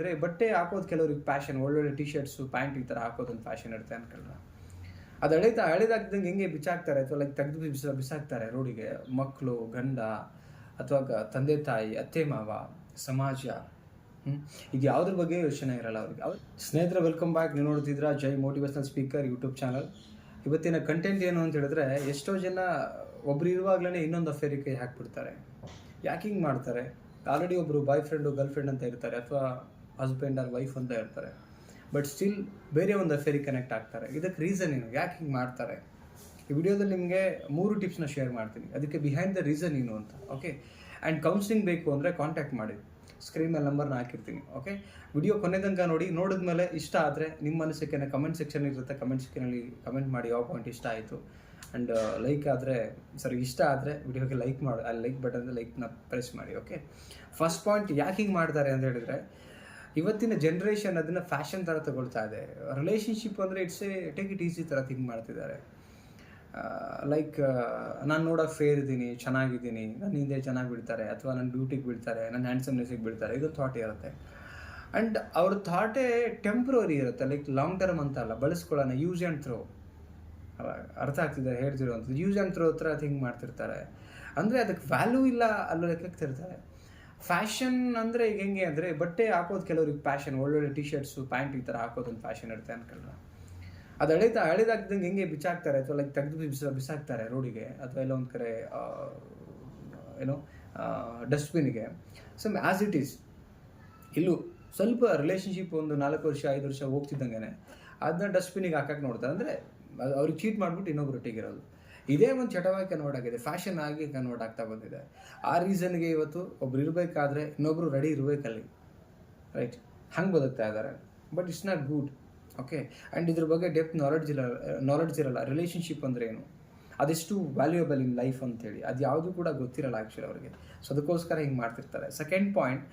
ಅಂದರೆ ಬಟ್ಟೆ ಹಾಕೋದು ಕೆಲವ್ರಿಗೆ ಪ್ಯಾಷನ್ ಒಳ್ಳೊಳ್ಳೆ ಟಿ ಶರ್ಟ್ಸು ಪ್ಯಾಂಟ್ ಈ ಥರ ಹಾಕೋದೊಂದು ಫ್ಯಾಷನ್ ಇರುತ್ತೆ ಅನ್ಕೊಳ್ಳ ಅದು ಹಳಿತಾ ಹಳಿದಾಗ್ದಂಗೆ ಹೆಂಗೆ ಬಿಚ್ಚಾಕ್ತಾರೆ ಅಥವಾ ಲೈಕ್ ತೆಗೆದು ಬಿಸ, ಬಿಸಾಕ್ತಾರೆ ರೋಡಿಗೆ ಮಕ್ಕಳು ಗಂಡ, ಅಥವಾ ತಂದೆ, ತಾಯಿ, ಅತ್ತೆ, ಮಾವ, ಸಮಾಜ. ಹ್ಮ್? ಇದು ಯಾವುದ್ರ ಬಗ್ಗೆ ಯೋಚನೆ ಇರಲ್ಲ ಅವ್ರಿಗೆ. ಅವ್ರು ಸ್ನೇಹಿತರೆ ವೆಲ್ಕಮ್ ಬ್ಯಾಕ್ ನೀವು ನೋಡ್ತಿದ್ರ Jai motivational speaker YouTube channel ಇವತ್ತಿನ ಕಂಟೆಂಟ್ ಏನು ಅಂತ ಹೇಳಿದ್ರೆ, ಎಷ್ಟೋ ಜನ ಒಬ್ರು ಇರುವಾಗಲೇ ಇನ್ನೊಂದು ಅಫೇರಿಗೆ ಕೈ ಹಾಕ್ಬಿಡ್ತಾರೆ. ಯಾಕೆ ಮಾಡ್ತಾರೆ? ಆಲ್ರೆಡಿ ಒಬ್ಬರು ಬಾಯ್ ಫ್ರೆಂಡು ಗರ್ಲ್ ಫ್ರೆಂಡ್ ಅಂತ ಇರ್ತಾರೆ. ಅಥವಾ ಹಸ್ಬೆಂಡ್ ಆರ್ ವೈಫ್ ಅಂತ ಹೇಳ್ತಾರೆ. ಬಟ್ ಸ್ಟಿಲ್ ಬೇರೆ ಒಂದು ಅಫೇರಿಗೆ ಕನೆಕ್ಟ್ ಆಗ್ತಾರೆ. ಇದಕ್ಕೆ ರೀಸನ್ ಏನು? ಯಾಕೆ ಹಿಂಗೆ ಮಾಡ್ತಾರೆ? ಈ ವಿಡಿಯೋದಲ್ಲಿ ನಿಮಗೆ ಮೂರು ಟಿಪ್ಸ್ನ ಶೇರ್ ಮಾಡ್ತೀನಿ. ಅದಕ್ಕೆ ಬಿಹೈಂಡ್ ದ ರೀಸನ್ ಏನು ಅಂತ ಓಕೆ ಆ್ಯಂಡ್ ಕೌನ್ಸಿಲಿಂಗ್ ಬೇಕು ಅಂದರೆ ಕಾಂಟ್ಯಾಕ್ಟ್ ಮಾಡಿ. ಸ್ಕ್ರೀನ್ ಮೇಲೆ ನಂಬರ್ನ ಹಾಕಿರ್ತೀನಿ ಓಕೆ ವಿಡಿಯೋ ಕೊನೆ ತನಕ ನೋಡಿ, ನೋಡಿದ್ಮೇಲೆ ಇಷ್ಟ ಆದರೆ ನಿಮ್ಮ ಮನಸ್ಸಿಗೆ ಕಮೆಂಟ್ ಸೆಕ್ಷನ್ ಇರುತ್ತೆ ಕಮೆಂಟ್ ಸೆಕ್ಷನಲ್ಲಿ ಕಮೆಂಟ್ ಮಾಡಿ, ಯಾವ ಪಾಯಿಂಟ್ ಇಷ್ಟ ಆಯಿತು? ಆ್ಯಂಡ್ ಲೈಕ್ ಆದರೆ ಸರಿ ಇಷ್ಟ ಆದರೆ ವಿಡಿಯೋಗೆ ಲೈಕ್ ಮಾಡಿ ಅಲ್ಲಿ ಲೈಕ್ ಬಟನ್ ಲೈಕ್ನ ಪ್ರೆಸ್ ಮಾಡಿ ಓಕೆ ಫಸ್ಟ್ ಪಾಯಿಂಟ್ ಯಾಕೆ ಹಿಂಗೆ ಮಾಡ್ತಾರೆ ಅಂತ ಹೇಳಿದ್ರೆ ಇವತ್ತಿನ ಜನ್ರೇಷನ್ ಅದನ್ನು ಫ್ಯಾಷನ್ ಥರ ತಗೊಳ್ತಾ ಇದೆ. ರಿಲೇಶನ್ಶಿಪ್ ಅಂದರೆ it's a take it easy ಥರ ಥಿಂಕ್ ಮಾಡ್ತಿದ್ದಾರೆ. ಲೈಕ್ ನಾನು ನೋಡೋಕೆ ಫೇರ್ ಇದ್ದೀನಿ, ಚೆನ್ನಾಗಿದ್ದೀನಿ ನನ್ನ ಹಿಂದೆ ಚೆನ್ನಾಗಿ ಬಿಡ್ತಾರೆ ಅಥವಾ ನನ್ನ ಬ್ಯೂಟಿಗೆ ಬಿಡ್ತಾರೆ ನನ್ನ ಹ್ಯಾಂಡ್ಸಮ್ನೆಸ್ಸಿಗೆ ಬಿಡ್ತಾರೆ ಇದು ಥಾಟ್ ಇರುತ್ತೆ. ಆ್ಯಂಡ್ ಅವ್ರ ಥಾಟೇ ಟೆಂಪ್ರವರಿ ಇರುತ್ತೆ ಲೈಕ್ ಲಾಂಗ್ ಟರ್ಮ್ ಅಂತ ಅಲ್ಲ, ಬಳಸ್ಕೊಳ್ಳೋಣ ಯೂಸ್ ಆ್ಯಂಡ್ ಥ್ರೋ ಅರ್ಥ ಆಗ್ತಿದ್ದಾರೆ ಹೇಳ್ತಿರೋವಂಥದ್ದು ಯೂಸ್ ಆ್ಯಂಡ್ ಥ್ರೋ ಹತ್ರ ಥಿಂಕ್ ಮಾಡ್ತಿರ್ತಾರೆ. ಅಂದರೆ ಅದಕ್ಕೆ ವ್ಯಾಲ್ಯೂ ಇಲ್ಲ ಅಲ್ಲೋ ಲೆಕ್ಕಕ್ಕೆ ತಿರ್ತಾರೆ ಫ್ಯಾಷನ್ ಅಂದರೆ ಈಗ ಹೆಂಗೆ ಅಂದರೆ ಬಟ್ಟೆ ಹಾಕೋದು ಕೆಲವ್ರಿಗೆ ಫ್ಯಾಷನ್ ಒಳ್ಳೊಳ್ಳೆ ಟಿ ಶರ್ಟ್ಸು ಪ್ಯಾಂಟ್ ಈ ಥರ ಹಾಕೋದೊಂದು ಫ್ಯಾಷನ್ ಇರುತ್ತೆ ಅನ್ಕೊಳ್ಳ ಅದು ಅಳಿದ ಅಳಿದಾಗ್ದಂಗೆ ಹೆಂಗೆ ಬಿಚ್ಚಾಕ್ತಾರೆ ಅಥವಾ ಲೈಕ್ ತೆಗೆದು ಬಿಸ, ಬಿಸಾಕ್ತಾರೆ ರೋಡಿಗೆ, ಅಥವಾ ಎಲ್ಲ ಒಂದು ಕಡೆ ಏನೋ ಡಸ್ಟ್ಬಿನ್ಗೆ ಸೊ ಆ್ಯಸ್ ಇಟ್ ಈಸ್ ಇಲ್ಲೂ ಸ್ವಲ್ಪ ರಿಲೇಷನ್ಶಿಪ್ ಒಂದು ನಾಲ್ಕು ವರ್ಷ, ಐದು ವರ್ಷ ಹೋಗ್ತಿದ್ದಂಗೆ ಅದನ್ನ ಡಸ್ಟ್ಬಿನಿಗೆ ಹಾಕಕ್ಕೆ ನೋಡ್ತಾರೆ. ಅಂದರೆ ಅವ್ರಿಗೆ ಚೀಟ್ ಮಾಡಿಬಿಟ್ಟು ಇನ್ನೊಬ್ರು ಒಟ್ಟಿಗಿರೋದು ಇದೇ ಒಂದು ಚಟವಾಗಿ ಕನ್ವರ್ಟ್ ಆಗಿದೆ. ಫ್ಯಾಷನ್ ಆಗಿ ಕನ್ವರ್ಟ್ ಆಗ್ತಾ ಬಂದಿದೆ. ಆ ರೀಸನ್ಗೆ ಇವತ್ತು ಒಬ್ರು ಇರಬೇಕಾದ್ರೆ ಇನ್ನೊಬ್ರು ರೆಡಿ ಇರಬೇಕಲ್ಲಿ. ರೈಟ್ ಹಂಗೆ ಬದುಕ್ತಾ ಇದ್ದಾರೆ but it's not good okay and ಇದ್ರ ಬಗ್ಗೆ ಡೆಪ್ತ್ ನಾಲೆಡ್ಜ್ ಇರಲ್ಲ ನಾಲೆಡ್ಜ್ ಇರಲ್ಲ. ರಿಲೇಷನ್ಶಿಪ್ ಅಂದ್ರೆ ಏನು? ಅದೆಷ್ಟು ವ್ಯಾಲ್ಯೂಯಬಲ್ ಇನ್ ಲೈಫ್ ಅಂತೇಳಿ. ಅದು ಯಾವುದು ಕೂಡ ಗೊತ್ತಿರಲ್ಲ ಆ್ಯಕ್ಚುಲಿ ಅವ್ರಿಗೆ. ಸೊ ಅದಕ್ಕೋಸ್ಕರ ಹಿಂಗೆ ಮಾಡ್ತಿರ್ತಾರೆ. ಸೆಕೆಂಡ್ ಪಾಯಿಂಟ್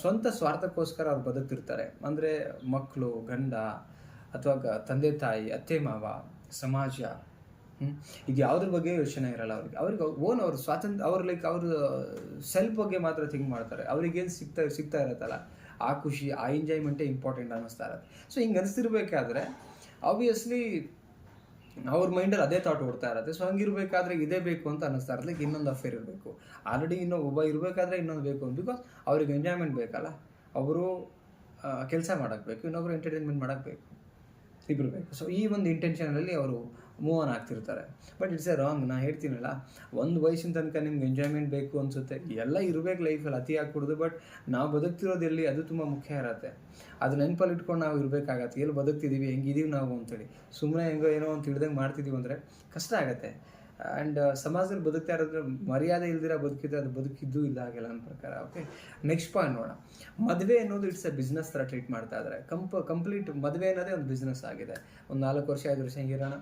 ಸ್ವಂತ ಸ್ವಾರ್ಥಕ್ಕೋಸ್ಕರ ಅವ್ರು ಬದುಕ್ತಿರ್ತಾರೆ. ಅಂದರೆ ಮಕ್ಕಳು ಗಂಡ, ಅಥವಾ ತಂದೆ, ತಾಯಿ, ಅತ್ತೆ, ಮಾವ, ಸಮಾಜ ಇದು ಯಾವುದ್ರ ಬಗ್ಗೆ ಯೋಚನೆ ಇರಲ್ಲ ಅವ್ರಿಗೆ. ಅವ್ರಿಗೆ ಓನ್ ಅವ್ರ ಸ್ವಾತಂತ್ರ್ಯ, ಅವ್ರ ಲೈಕ್ ಅವ್ರ ಸೆಲ್ಫ್ ಬಗ್ಗೆ ಮಾತ್ರ ಥಿಂಕ್ ಮಾಡ್ತಾರೆ. ಅವ್ರಿಗೇನು ಸಿಗ್ತಾ ಸಿಗ್ತಾ ಇರತ್ತಲ್ಲ? ಆ ಖುಷಿ, ಆ ಎಂಜಾಯ್ಮೆಂಟೇ ಇಂಪಾರ್ಟೆಂಟ್ ಅನ್ನಿಸ್ತಾ ಇರತ್ತೆ. ಸೊ ಹಿಂಗೆ ಅನಿಸ್ತಿರ್ಬೇಕಾದ್ರೆ ಆಬ್ವಿಯಸ್ಲಿ ಅವ್ರ ಮೈಂಡಲ್ಲಿ ಅದೇ ಥಾಟ್ ಓಡ್ತಾ ಇರುತ್ತೆ. ಸೊ ಹಂಗಿರ್ಬೇಕಾದ್ರೆ ಇದೇ ಬೇಕು ಅಂತ ಅನ್ನಿಸ್ತಾ ಇರತ್ತೆ. ಲೈಕ್ ಇನ್ನೊಂದು ಅಫೇರ್ ಇರಬೇಕು. ಆಲ್ರೆಡಿ ಇನ್ನೊಬ್ಬ ಒಬ್ಬ ಇರಬೇಕಾದ್ರೆ ಇನ್ನೊಂದು ಬೇಕು ಬಿಕಾಸ್ ಅವ್ರಿಗೆ ಎಂಜಾಯ್ಮೆಂಟ್ ಬೇಕಲ್ಲ. ಅವರು ಕೆಲಸ ಮಾಡಕ್ಕೆ ಬೇಕು. ಇನ್ನೊಬ್ರು ಎಂಟರ್ಟೈನ್ಮೆಂಟ್ ಮಾಡಕ್ಕೆ ಬೇಕು. ಇಬ್ರು ಬೇಕು. ಸೊ ಈ ಒಂದು ಇಂಟೆನ್ಷನಲ್ಲಿ ಅವರು ಮೂವ್ ಆನ್ ಆಗ್ತಿರ್ತಾರೆ. ಬಟ್ ಇಟ್ಸ್ ಎ ರಾಂಗ್ ನಾ ಹೇಳ್ತೀನಲ್ಲ, ಒಂದು ವಯಸ್ಸಿನ ತನಕ ನಿಮ್ಗೆ ಎಂಜಾಯ್ಮೆಂಟ್ ಬೇಕು ಅನಿಸುತ್ತೆ. ಎಲ್ಲ ಇರಬೇಕು ಲೈಫಲ್ಲಿ ಅತಿ ಆಗ್ಬಿಡ್ದು ಬಟ್ ನಾವು ಬದುಕ್ತಿರೋದು ಎಲ್ಲಿ ಅದು ತುಂಬ ಮುಖ್ಯ ಇರತ್ತೆ. ಅದು ನೆನಪಲ್ಲಿ ಇಟ್ಕೊಂಡು ನಾವು ಇರಬೇಕಾಗತ್ತೆ. ಎಲ್ಲಿ ಬದುಕ್ತಿದ್ದೀವಿ ಹೆಂಗಿದೀವಿ ನಾವು ಅಂತೇಳಿ. ಸುಮ್ಮನೆ ಹೆಂಗೋ ಏನೋ ಅಂತ ತಿಳಿದಂಗೆ ಮಾಡ್ತಿದ್ದೀವಿ ಅಂದರೆ ಕಷ್ಟ ಆಗುತ್ತೆ. ಆ್ಯಂಡ್ ಸಮಾಜದಲ್ಲಿ ಬದುಕ್ತಾ ಇರೋದ್ರೆ ಮರ್ಯಾದೆ ಇಲ್ದಿರ ಬದುಕಿದ್ರೆ ಅದು ಬದುಕಿದ್ದು ಇಲ್ಲ ಆಗಿಲ್ಲ ನನ್ನ ಪ್ರಕಾರ. ಓಕೆ ನೆಕ್ಸ್ಟ್ ಪಾಯಿಂಟ್ ನೋಡೋಣ. ಮದುವೆ ಅನ್ನೋದು ಇಟ್ಸ್ ಎ ಬಿಸ್ನೆಸ್ ಥರ ಟ್ರೀಟ್ ಮಾಡ್ತಾ ಇದ್ದಾರೆ ಕಂಪ ಕಂಪ್ಲೀಟ್ ಮದುವೆ ಅನ್ನೋದೇ ಒಂದು ಬಿಸ್ನೆಸ್ ಆಗಿದೆ. ಒಂದು ನಾಲ್ಕು ವರ್ಷ, ಐದು ವರ್ಷ ಹೆಂಗಿರೋಣ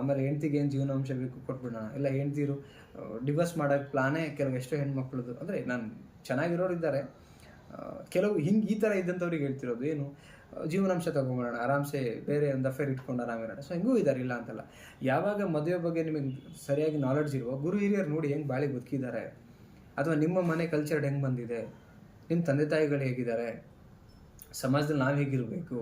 ಆಮೇಲೆ ಹೆಂಡ್ತಿಗೆ ಏನು ಜೀವನಾಂಶ ಬೇಕು ಕೊಟ್ಬಿಡೋಣ. ಇಲ್ಲ ಹೆಂಡ್ತಿರು ಡಿವೋರ್ಸ್ ಮಾಡೋಕ್ಕೆ ಪ್ಲಾನೇ ಕೆಲವು ಎಷ್ಟೋ ಹೆಣ್ಮಕ್ಳದ್ದು ಅಂದರೆ ನಾನು ಚೆನ್ನಾಗಿರೋರು ಇದ್ದಾರೆ ಕೆಲವು ಹಿಂಗೆ ಈ ಥರ ಇದ್ದಂಥವ್ರಿಗೆ ಹೇಳ್ತಿರೋದು ಏನು? ಜೀವನಾಂಶ ತಗೊಂಬಿಡೋಣ ಆರಾಮ್ಸೆ ಬೇರೆ ಒಂದು ಅಫೇರ್ ಇಟ್ಕೊಂಡು ಆರಾಮಿರೋಣ ಸೊ ಹೆಂಗೂ ಇದ್ದಾರೆ ಇಲ್ಲ ಅಂತಲ್ಲ. ಯಾವಾಗ ಮದುವೆ ಬಗ್ಗೆ ನಿಮಗೆ ಸರಿಯಾಗಿ ನಾಲೆಡ್ಜ್ ಇರುವ ಗುರು ಹಿರಿಯರು ನೋಡಿ ಹೆಂಗೆ ಬಾಳಿ ಬದುಕಿದ್ದಾರೆ. ಅಥವಾ ನಿಮ್ಮ ಮನೆ ಕಲ್ಚರ್ ಹೆಂಗೆ ಬಂದಿದೆ? ನಿಮ್ಮ ತಂದೆ ತಾಯಿಗಳು ಹೇಗಿದ್ದಾರೆ? ಸಮಾಜದಲ್ಲಿ ನಾವು ಹೇಗಿರಬೇಕು?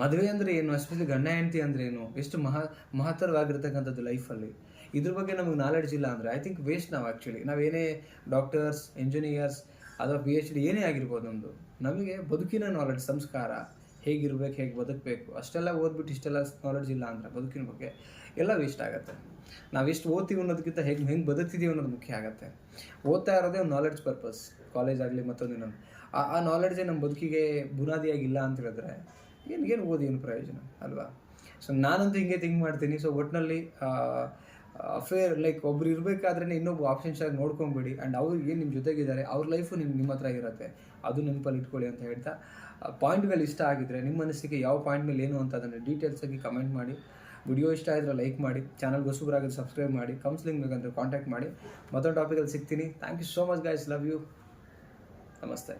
ಮದುವೆ ಅಂದರೆ ಏನು? ಎಸ್ಪೆಷಲಿ ಗಂಡ ಹೆಂಡತಿ ಅಂದರೆ ಏನು? ಎಷ್ಟು ಮಹಾ, ಮಹತ್ತರವಾಗಿರ್ತಕ್ಕಂಥದ್ದು ಲೈಫಲ್ಲಿ ಇದ್ರ ಬಗ್ಗೆ ನಮಗೆ ನಾಲೆಡ್ಜ್ ಇಲ್ಲ ಅಂದರೆ ಐ ಥಿಂಕ್ ವೇಸ್ಟ್ ನಾವು ಆ್ಯಕ್ಚುಲಿ ನಾವೇನೇ ಡಾಕ್ಟರ್ಸ್ ಇಂಜಿನಿಯರ್ಸ್ ಅಥವಾ ಪಿ ಎಚ್ ಡಿ ಏನೇ ಆಗಿರ್ಬೋದು ನಮ್ಮದು ನಮಗೆ ಬದುಕಿನ ನಾಲೆಡ್ಜ್ ಸಂಸ್ಕಾರ. ಹೇಗಿರ್ಬೇಕು, ಹೇಗೆ ಬದುಕಬೇಕು, ಅಷ್ಟೆಲ್ಲ ಓದ್ಬಿಟ್ಟು ಇಷ್ಟೆಲ್ಲ ನಾಲೆಡ್ಜ್ ಇಲ್ಲ ಅಂದರೆ ಬದುಕಿನ ಬಗ್ಗೆ ಎಲ್ಲ ವೇಸ್ಟ್ ಆಗುತ್ತೆ. ನಾವು ಎಷ್ಟು ಓದ್ತೀವಿ ಅನ್ನೋದಕ್ಕಿಂತ ಹೇಗೆ, ಹೆಂಗೆ ಬದುಕ್ತಿದ್ದೀವಿ ಅನ್ನೋದು ಮುಖ್ಯ ಆಗುತ್ತೆ. ಓದ್ತಾ ಇರೋದೇ ಒಂದು ನಾಲೆಡ್ಜ್ ಪರ್ಪಸ್ ಕಾಲೇಜ್ ಆಗಲಿ ಮತ್ತೊಂದು ಇನ್ನೊಂದು. ಆ ನಾಲೆಡ್ಜೇ ನಮ್ಮ ಬದುಕಿಗೆ ಬುನಾದಿಯಾಗಿಲ್ಲ ಅಂತ ಹೇಳಿದ್ರೆ ಏನು ಏನು ಓದಿ, ಏನು ಪ್ರಯೋಜನ, ಅಲ್ವಾ? ಸೊ ನಾನಂತೂ ಹಿಂಗೆ ಥಿಂಕ್ ಮಾಡ್ತೀನಿ. ಸೊ ಒಟ್ಟಿನಲ್ಲಿ ಅಫೇರ್ ಲೈಕ್ ಒಬ್ರು ಇರಬೇಕಾದ್ರೆ ಇನ್ನೊಬ್ಬ ಆಪ್ಷನ್ಸ್ ಆಗಿ ನೋಡ್ಕೊಂಬಿಡಿ. ಆ್ಯಂಡ್ ಅವ್ರು ಏನು ನಿಮ್ಮ ಜೊತೆಗಿದ್ದಾರೆ, ಅವ್ರ ಲೈಫು ನಿಮ್ಮ ನಿಮ್ಮ ಹತ್ರ ಇರುತ್ತೆ. ಅದು ನೆನಪಲ್ಲಿ ಇಟ್ಕೊಳ್ಳಿ ಅಂತ ಹೇಳ್ತಾ. ಪಾಯಿಂಟ್ಗಳು ಇಷ್ಟ ಆಗಿದ್ರೆ ನಿಮ್ಮ ಮನಸ್ಸಿಗೆ ಯಾವ ಪಾಯಿಂಟ್ ಮೇಲೆ ಏನು ಅಂತ ಅದನ್ನು ಡೀಟೇಲ್ಸ್ ಆಗಿ ಕಮೆಂಟ್ ಮಾಡಿ. ವಿಡಿಯೋ ಇಷ್ಟ ಆದರೆ ಲೈಕ್ ಮಾಡಿ. ಚಾನಲ್ ಹೊಸಬರಾಗಿದ್ರೆ ಸಬ್ಸ್ಕ್ರೈಬ್ ಮಾಡಿ. ಕೌನ್ಸಿಲಿಂಗ್ ಬೇಕಂದ್ರೆ ಕಾಂಟ್ಯಾಕ್ಟ್ ಮಾಡಿ. ಮತ್ತೊಂದು ಟಾಪಿಕಲ್ಲಿ ಸಿಗ್ತೀನಿ. Thank you so much guys love you ನಮಸ್ತೆ.